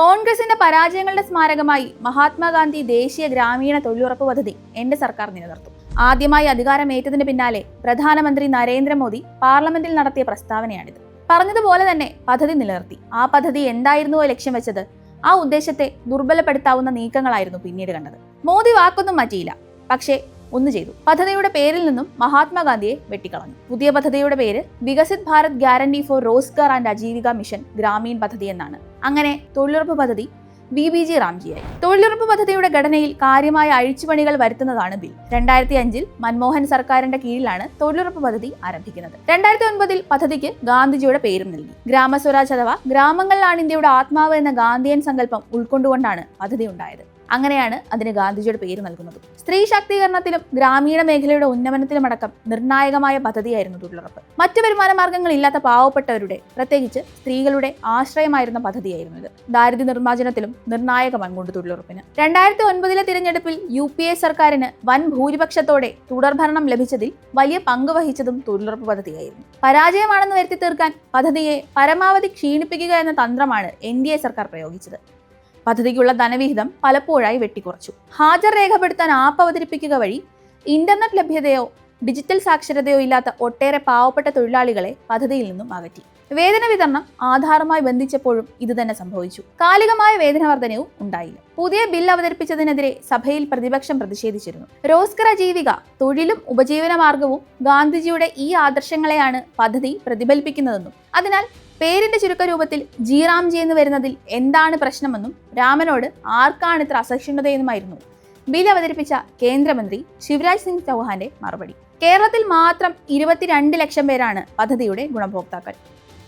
കോൺഗ്രസിന്റെ പരാജയങ്ങളുടെ സ്മാരകമായി മഹാത്മാഗാന്ധി ദേശീയ ഗ്രാമീണ തൊഴിലുറപ്പ് പദ്ധതി എന്റെ സർക്കാർ നിലനിർത്തും. ആദ്യമായി അധികാരമേറ്റതിന് പിന്നാലെ പ്രധാനമന്ത്രി നരേന്ദ്രമോദി പാർലമെന്റിൽ നടത്തിയ പ്രസ്താവനയാണിത്. പറഞ്ഞതുപോലെ തന്നെ പദ്ധതി നിലനിർത്തി. ആ പദ്ധതി എന്തായിരുന്നുവോ ലക്ഷ്യം വെച്ചത് ആ ഉദ്ദേശത്തെ ദുർബലപ്പെടുത്താവുന്ന നീക്കങ്ങളായിരുന്നു പിന്നീട് കണ്ടത്. മോദി വാക്കൊന്നും മാറ്റിയില്ല. പക്ഷേ ഒന്ന് ചെയ്തു. പദ്ധതിയുടെ പേരിൽ നിന്നും മഹാത്മാഗാന്ധിയെ വെട്ടിക്കളഞ്ഞു. പുതിയ പദ്ധതിയുടെ പേര് Viksit Bharat guarantee for Rozgar and Ajeevika mission Gramin പദ്ധതി എന്നാണ്. അങ്ങനെ തൊഴിലുറപ്പ് പദ്ധതി ബി ബി ജി റാംജിയായി. തൊഴിലുറപ്പ് പദ്ധതിയുടെ ഘടനയിൽ കാര്യമായ അഴിച്ചുപണികൾ വരുത്തുന്നതാണ് ബിൽ. രണ്ടായിരത്തി അഞ്ചിൽ മൻമോഹൻ സർക്കാരിന്റെ കീഴിലാണ് തൊഴിലുറപ്പ് പദ്ധതി ആരംഭിക്കുന്നത്. രണ്ടായിരത്തി ഒൻപതിൽ പദ്ധതിക്ക് ഗാന്ധിജിയുടെ പേരും നൽകി. ഗ്രാമസ്വരാജ് അഥവാ ഗ്രാമങ്ങളിലാണ് ഇന്ത്യയുടെ ആത്മാവ് എന്ന ഗാന്ധിയൻ സങ്കല്പം ഉൾക്കൊണ്ടുകൊണ്ടാണ് പദ്ധതി ഉണ്ടായത്. അങ്ങനെയാണ് അതിന് ഗാന്ധിജിയുടെ പേര് നൽകുന്നത്. സ്ത്രീ ശാക്തീകരണത്തിലും ഗ്രാമീണ മേഖലയുടെ ഉന്നമനത്തിലും അടക്കം നിർണായകമായ പദ്ധതിയായിരുന്നു തൊഴിലുറപ്പ്. മറ്റു വരുമാന മാർഗങ്ങൾ ഇല്ലാത്ത പാവപ്പെട്ടവരുടെ പ്രത്യേകിച്ച് സ്ത്രീകളുടെ ആശ്രയമായിരുന്ന പദ്ധതിയായിരുന്നു ഇത്. ദാരിദ്ര്യ നിർമ്മാർജനത്തിലും നിർണായക പങ്കുണ്ട് തൊഴിലുറപ്പിന്. രണ്ടായിരത്തി ഒൻപതിലെ തിരഞ്ഞെടുപ്പിൽ യു പി എ സർക്കാരിന് വൻ ഭൂരിപക്ഷത്തോടെ തുടർഭരണം ലഭിച്ചതിൽ വലിയ പങ്ക് വഹിച്ചതും തൊഴിലുറപ്പ് പദ്ധതിയായിരുന്നു. പരാജയമാണെന്ന് വരുത്തി തീർക്കാൻ പദ്ധതിയെ പരമാവധി ക്ഷീണിപ്പിക്കുക എന്ന തന്ത്രമാണ് എൻ ഡി എ സർക്കാർ പ്രയോഗിച്ചത്. പദ്ധതിക്കുള്ള ധനവിഹിതം പലപ്പോഴായി വെട്ടിക്കുറച്ചു. ഹാജർ രേഖപ്പെടുത്താൻ ആപ്പ് അവതരിപ്പിക്കുക വഴി ഇന്റർനെറ്റ് ലഭ്യതയോ ഡിജിറ്റൽ സാക്ഷരതയോ ഇല്ലാത്ത ഒട്ടേറെ പാവപ്പെട്ട തൊഴിലാളികളെ പദ്ധതിയിൽ നിന്നും അകറ്റി. വേതന വിതരണം ആധാറുമായി ബന്ധിച്ചപ്പോഴും ഇതുതന്നെ സംഭവിച്ചു. കാലികമായ വേതന വർധനവും ഉണ്ടായില്ല. പുതിയ ബിൽ അവതരിപ്പിച്ചതിനെതിരെ സഭയിൽ പ്രതിപക്ഷം പ്രതിഷേധിച്ചിരുന്നു. റോസ്കര ജീവിക തൊഴിലും ഉപജീവന മാർഗവും ഗാന്ധിജിയുടെ ഈ ആദർശങ്ങളെയാണ് പദ്ധതി പ്രതിഫലിപ്പിക്കുന്നതെന്നും അതിനാൽ പേരിന്റെ ചുരുക്കരൂപത്തിൽ ജി റാംജി എന്ന് വരുന്നതിൽ എന്താണ് പ്രശ്നമെന്നും രാമനോട് ആർക്കാണ് ഇത്ര അസഹിഷ്ണുതയെന്നുമായിരുന്നു. ബിൽ അവതരിപ്പിച്ച കേന്ദ്രമന്ത്രി ശിവരാജ് സിംഗ് ചൗഹാന്റെ മറുപടി. കേരളത്തിൽ മാത്രം ഇരുപത്തിരണ്ട് ലക്ഷം പേരാണ് പദ്ധതിയുടെ ഗുണഭോക്താക്കൾ.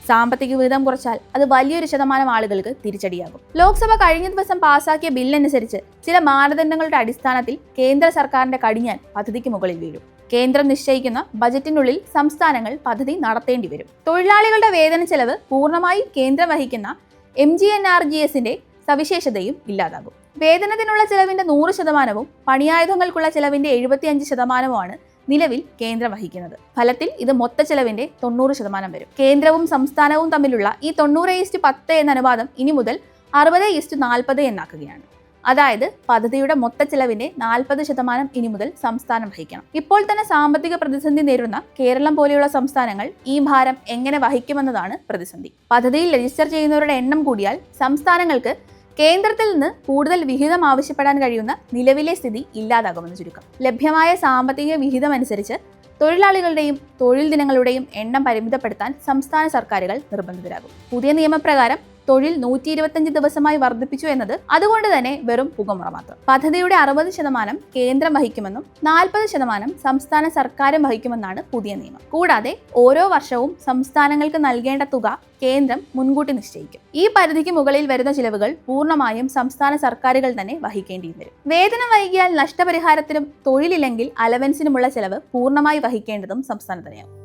സാമ്പത്തിക വിഹിതം കുറച്ചാൽ അത് വലിയൊരു ശതമാനം ആളുകൾക്ക് തിരിച്ചടിയാകും. ലോക്സഭ കഴിഞ്ഞ ദിവസം പാസാക്കിയ ബില്ലനുസരിച്ച് ചില മാനദണ്ഡങ്ങളുടെ അടിസ്ഥാനത്തിൽ കേന്ദ്ര സർക്കാരിന്റെ കടിഞ്ഞാൻ പദ്ധതിക്ക് മുകളിൽ വീഴും. കേന്ദ്രം നിശ്ചയിക്കുന്ന ബജറ്റിനുള്ളിൽ സംസ്ഥാനങ്ങൾ പദ്ധതി നടത്തേണ്ടി വരും. തൊഴിലാളികളുടെ വേതന ചെലവ് പൂർണമായും കേന്ദ്രം വഹിക്കുന്ന M G N R G എസിന്റെ സവിശേഷതയും ഇല്ലാതാകും. വേതനത്തിനുള്ള ചെലവിന്റെ നൂറ് ശതമാനവും പണിയായുധങ്ങൾക്കുള്ള ചെലവിന്റെ എഴുപത്തിയഞ്ച് ശതമാനവുമാണ് നിലവിൽ കേന്ദ്രം വഹിക്കുന്നത്. ഫലത്തിൽ ഇത് മൊത്ത ചെലവിന്റെ തൊണ്ണൂറ് ശതമാനം വരും. കേന്ദ്രവും സംസ്ഥാനവും തമ്മിലുള്ള ഈ തൊണ്ണൂറ് ഈസ്റ്റ് പത്ത് എന്ന അനുപാതം ഇനി മുതൽ അറുപത് ഈസ്റ്റ് നാൽപ്പത് എന്നാക്കുകയാണ്. അതായത് പദ്ധതിയുടെ മൊത്ത ചെലവിന്റെ നാൽപ്പത് ശതമാനം ഇനി മുതൽ സംസ്ഥാനം വഹിക്കണം. ഇപ്പോൾ തന്നെ സാമ്പത്തിക പ്രതിസന്ധി നേരിടുന്ന കേരളം പോലെയുള്ള സംസ്ഥാനങ്ങൾ ഈ ഭാരം എങ്ങനെ വഹിക്കുമെന്നതാണ് പ്രതിസന്ധി. പദ്ധതിയിൽ രജിസ്റ്റർ ചെയ്യുന്നവരുടെ എണ്ണം കൂടിയാൽ സംസ്ഥാനങ്ങൾക്ക് കേന്ദ്രത്തിൽ നിന്ന് കൂടുതൽ വിഹിതം ആവശ്യപ്പെടാൻ കഴിയുന്ന നിലവിലെ സ്ഥിതി ഇല്ലാതാകുമെന്ന് ചുരുക്കം. ലഭ്യമായ സാമ്പത്തിക വിഹിതം അനുസരിച്ച് തൊഴിലാളികളുടെയും തൊഴിൽ ദിനങ്ങളുടെയും എണ്ണം പരിമിതപ്പെടുത്താൻ സംസ്ഥാന സർക്കാരുകൾ നിർബന്ധിതരാകും. പുതിയ നിയമപ്രകാരം തൊഴിൽ നൂറ്റി ഇരുപത്തഞ്ച് ദിവസമായി വർദ്ധിപ്പിച്ചു എന്നത് അതുകൊണ്ട് തന്നെ വെറും പുകമുറ മാത്രം. പദ്ധതിയുടെ അറുപത് ശതമാനം കേന്ദ്രം വഹിക്കുമെന്നും നാൽപ്പത് ശതമാനം സംസ്ഥാന സർക്കാരും വഹിക്കുമെന്നാണ് പുതിയ നിയമം. കൂടാതെ ഓരോ വർഷവും സംസ്ഥാനങ്ങൾക്ക് നൽകേണ്ട തുക കേന്ദ്രം മുൻകൂട്ടി നിശ്ചയിക്കും. ഈ പരിധിക്ക് മുകളിൽ വരുന്ന ചിലവുകൾ പൂർണമായും സംസ്ഥാന സർക്കാരുകൾ തന്നെ വഹിക്കേണ്ടി വരും. വേതനം വൈകിയാൽ നഷ്ടപരിഹാരത്തിനും തൊഴിലില്ലെങ്കിൽ അലവൻസിനുമുള്ള ചെലവ് പൂർണമായി വഹിക്കേണ്ടതും സംസ്ഥാന തന്നെയാവും